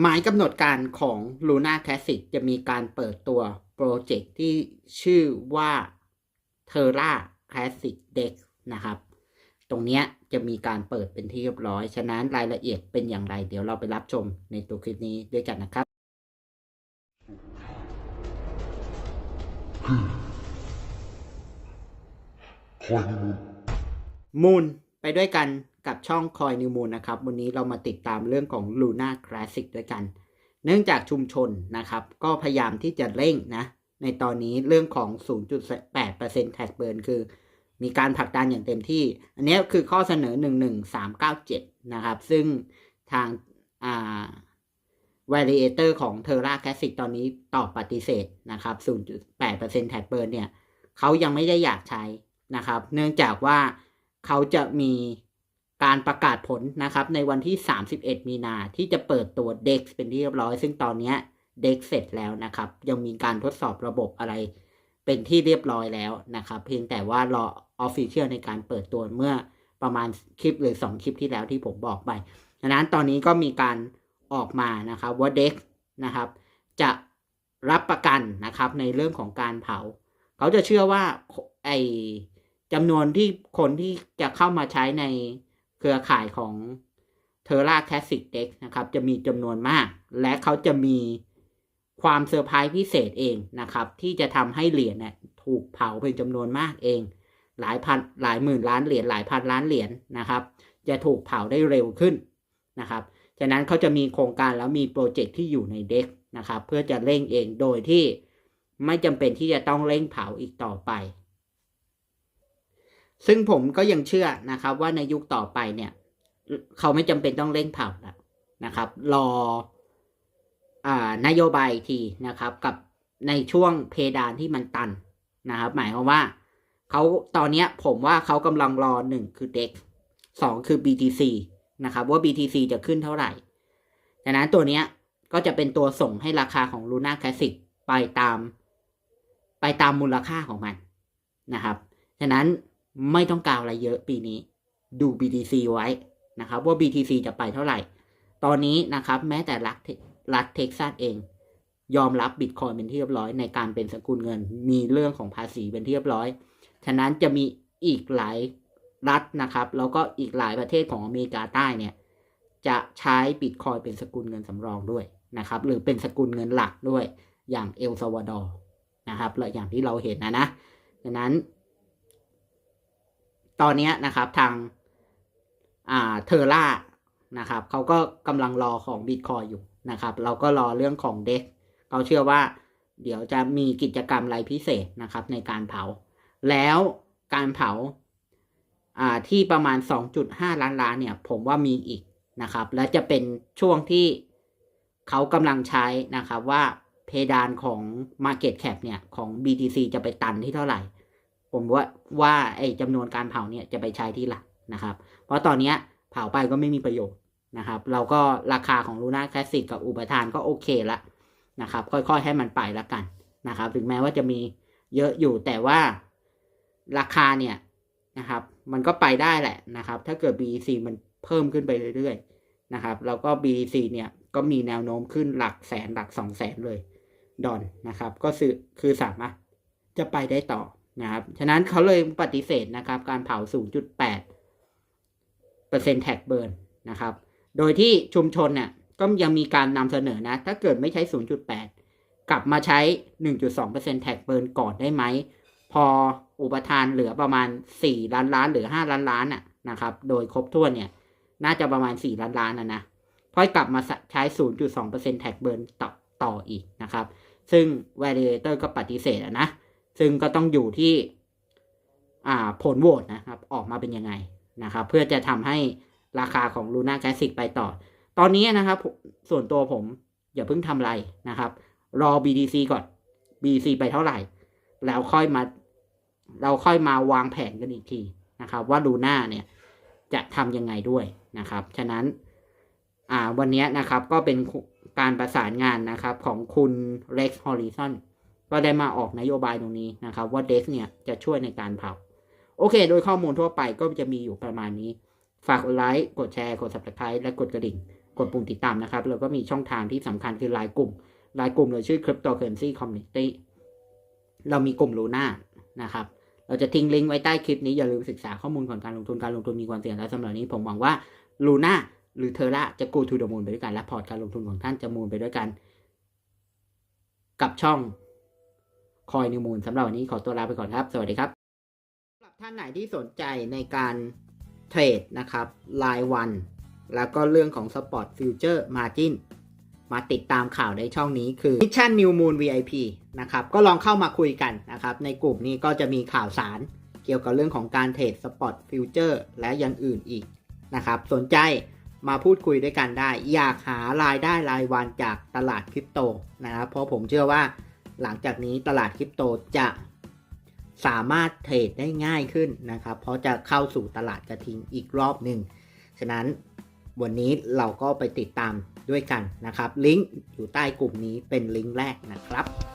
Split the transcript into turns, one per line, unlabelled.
หมายกำหนดการของ Luna Classic จะมีการเปิดตัวโปรเจกต์ที่ชื่อว่า Terra Classic Dex นะครับ ตรงเนี้ยจะมีการเปิดเป็นที่เรียบร้อย ฉะนั้นรายละเอียดเป็นอย่างไร เดี๋ยวเราไปรับชมในตัวคลิปนี้ด้วยกันนะครับ มูลไปด้วยกัน กับช่องคอยนิวมูลนะครับ วันนี้เรามาติดตามเรื่องของ Luna Classic ด้วยกัน เนื่องจากชุมชนนะครับ ก็พยายามที่จะเร่งนะ ในตอนนี้เรื่องของ 0.8% tax burn คือ มีการผลักดันอย่างเต็มที่ อันนี้คือข้อเสนอ 11397 นะครับ ซึ่งทางอ่า Variator ของ Terra Classic ตอนนี้ตอบปฏิเสธนะครับ 0.8% tax burn เนี่ยเขายังไม่ได้อยากใช้นะครับ เนื่องจากว่าเขาจะมี การประกาศผลนะครับในวันที่ 31 มีนาที่จะเปิดตัว DEX เป็นที่เรียบร้อย ซึ่งตอนนี้ย DEX เสร็จแล้วนะครับ ยังมีการทดสอบระบบอะไรเป็นที่เรียบร้อยแล้วนะครับ เพียงแต่ว่ารอออฟฟิเชียลในการเปิดตัวเมื่อประมาณคลิปหรือ 2 คลิปที่แล้วที่ผมบอกไปดังนั้นตอนนี้ก็มีการออกมานะครับว่า DEX นะครับ จะรับประกันนะครับในเรื่องของการเผา เขาจะเชื่อว่าไอจำนวนที่คนที่จะเข้ามาใช้ใน เครือข่ายของ Terra Classic Dex นะครับ จะมีจำนวนมาก และเขาจะมีความเซอร์ไพรส์พิเศษเองนะครับ ที่จะทำให้เหรียญเนี่ยถูกเผาเป็นจำนวนมากเอง หลายพันหลายหมื่นล้านเหรียญหลายพันล้านเหรียญนะครับ จะถูกเผาได้เร็วขึ้นนะครับฉะนั้นเขาจะมีโครงการแล้วมีโปรเจกต์ที่อยู่ในเด็กนะครับ เพื่อจะเร่งเองโดยที่ไม่จำเป็นที่จะต้องเร่งเผาอีกต่อไป ซึ่งผมก็ยังเชื่อนะครับว่าในยุคต่อไปเนี่ย เขาไม่จำเป็นต้องเร่งเผาแล้วนะครับ รออ่านโยบายทีนะครับกับในช่วงเพดานที่มันตันนะครับ หมายความว่าเขาตอนเนี้ยผมว่าเขากำลังรอหนึ่งคือ DEX สองคือ BTC นะครับว่า BTC จะขึ้นเท่าไหร่ดังนั้นตัวเนี้ยก็จะเป็นตัวส่งให้ราคาของ Luna Classic ไปตาม ไปตามมูลค่าของมันนะครับ ฉะนั้น ไม่ต้องกาวอะไรเยอะปีนี้ ดู BTC ไว้นะครับ ว่า BTC จะไปเท่าไหร่ ตอนนี้นะครับ แม้แต่รัฐรัฐเท็กซัสเอง ยอมรับบิตคอยเป็นที่เรียบร้อยในการเป็นสกุลเงิน มีเรื่องของภาษีเป็นที่เรียบร้อย ฉะนั้นจะมีอีกหลายรัฐนะครับ แล้วก็อีกหลายประเทศของอเมริกาใต้เนี่ย จะใช้บิตคอยเป็นสกุลเงินสำรองด้วยนะครับ หรือเป็นสกุลเงินหลักด้วย อย่างเอลซาวาดอร์นะครับ และอย่างที่เราเห็นนะนะ ดังนั้น ตอนนี้นะครับทางอ่าเทอร่านะครับเขาก็กำลังรอของบิตคอยอยู่นะครับเราก็รอเรื่องของเด็กเขาเชื่อว่าเดี๋ยวจะมีกิจกรรมอะไรพิเศษนะครับในการเผา แล้วการเผาอ่าที่ประมาณ 2.5 ล้านล้านเนี่ย ผมว่ามีอีกนะครับ และจะเป็นช่วงที่เขากำลังใช้นะครับว่าเพดานของ Market Cap เนี่ย ของ BTC จะไปตันที่เท่าไหร่ ผมว่าว่าไอ้จำนวนการเผาเนี่ยจะไปใช้ที่หลักนะครับ เพราะตอนนี้เผาไปก็ไม่มีประโยชน์นะครับ เราก็ราคาของ Luna Classic กับอุปทานก็โอเคละนะครับ ค่อยๆให้มันไปละกันนะครับ ถึงแม้ว่าจะมีเยอะอยู่แต่ว่าราคาเนี่ยนะครับ มันก็ไปได้แหละนะครับ ถ้าเกิด BEC มันเพิ่มขึ้นไปเรื่อยๆนะครับ แล้วก็ BEC เนี่ยก็มีแนวโน้มขึ้นหลักแสนหลักสองแสนเลย ดอนนะครับ ก็คือคือสามารถจะไปได้ต่อ นะครับ ฉะนั้นเขาเลยปฏิเสธนะครับ การเผา 0.8เปอร์เซ็นต์แท็กเบิร์นนะครับ โดยที่ชุมชนเนี่ยก็ยังมีการนำเสนอนะ ถ้าเกิดไม่ใช้ 0.8 กลับมาใช้ 1.2%แท็กเบิร์นก่อนได้ไหม พออุปทานเหลือประมาณ 4 ล้านล้านหรือ 5 ล้านล้านน่ะนะครับ โดยครบถ้วนเนี่ย น่าจะประมาณ 4 ล้านล้านนะนะค่อยกลับมาใช้ 0.2%แท็กเบิร์นต่อต่ออีกนะครับ ซึ่ง validator ก็ปฏิเสธนะ ซึ่งก็ต้องอยู่ที่ผลโหวตนะครับ ออกมาเป็นยังไงนะครับ เพื่อจะทำให้ราคาของ Luna Classic ไปต่อ ตอนนี้นะครับ ส่วนตัวผมอย่าเพิ่งทำอะไรนะครับ รอ BTC ก่อน BTC ไปเท่าไหร่ แล้วค่อยมา เราค่อยมาวางแผนกันอีกทีนะครับ ว่า Luna เนี่ยจะทำยังไงด้วยนะครับ ฉะนั้นวันนี้นะครับก็เป็นการประสานงานนะครับของคุณ Rex Horizon ก็ได้มาออกนโยบายตรงนี้นะครับ ว่า DEX เนี่ยจะช่วยในการเผา โอเค โดยข้อมูลทั่วไปก็จะมีอยู่ประมาณนี้ ฝากกดไลค์ กดแชร์ กด subscribe และกดกระดิ่ง กดปุ่มติดตามนะครับ แล้วก็มีช่องทางที่สำคัญคือไลน์กลุ่ม ไลน์กลุ่มเราชื่อ Cryptocurrency Community เรามีกลุ่มลูน่านะครับ เราจะทิ้งลิงก์ไว้ใต้คลิปนี้ อย่าลืมศึกษาข้อมูลก่อนการลงทุน การลงทุนมีความเสี่ยงและสำหรับนี้ผมหวังว่าลูน่าหรือเทอร่าจะ go to the moon ไปด้วยกัน และพอร์ตการลงทุนของท่านจะมูนไปด้วยกัน กับช่อง คอยนิวมูลสำหรับวันนี้ขอตัวลาไปก่อนครับ สวัสดีครับสำหรับท่านไหนที่สนใจในการเทรดนะครับรายวัน แล้วก็เรื่องของ Spot Future Margin มาติดตามข่าวในช่องนี้คือ Mission New Moon VIP นะครับก็ลองเข้ามาคุยกันนะครับ ในกลุ่มนี้ก็จะมีข่าวสารเกี่ยวกับเรื่องของการเทรด Spot Future และอย่างอื่นอีกนะครับ สนใจมาพูดคุยด้วยกันได้ อยากหารายได้รายวันจากตลาดคริปโตนะครับ เพราะผมเชื่อว่า หลังจากนี้ตลาดคริปโตจะสามารถเทรดได้ง่ายขึ้นนะครับ เพราะจะเข้าสู่ตลาดกระทิงอีกรอบหนึ่ง ฉะนั้นวันนี้เราก็ไปติดตามด้วยกันนะครับ ลิงก์อยู่ใต้กลุ่มนี้เป็นลิงก์แรกนะครับ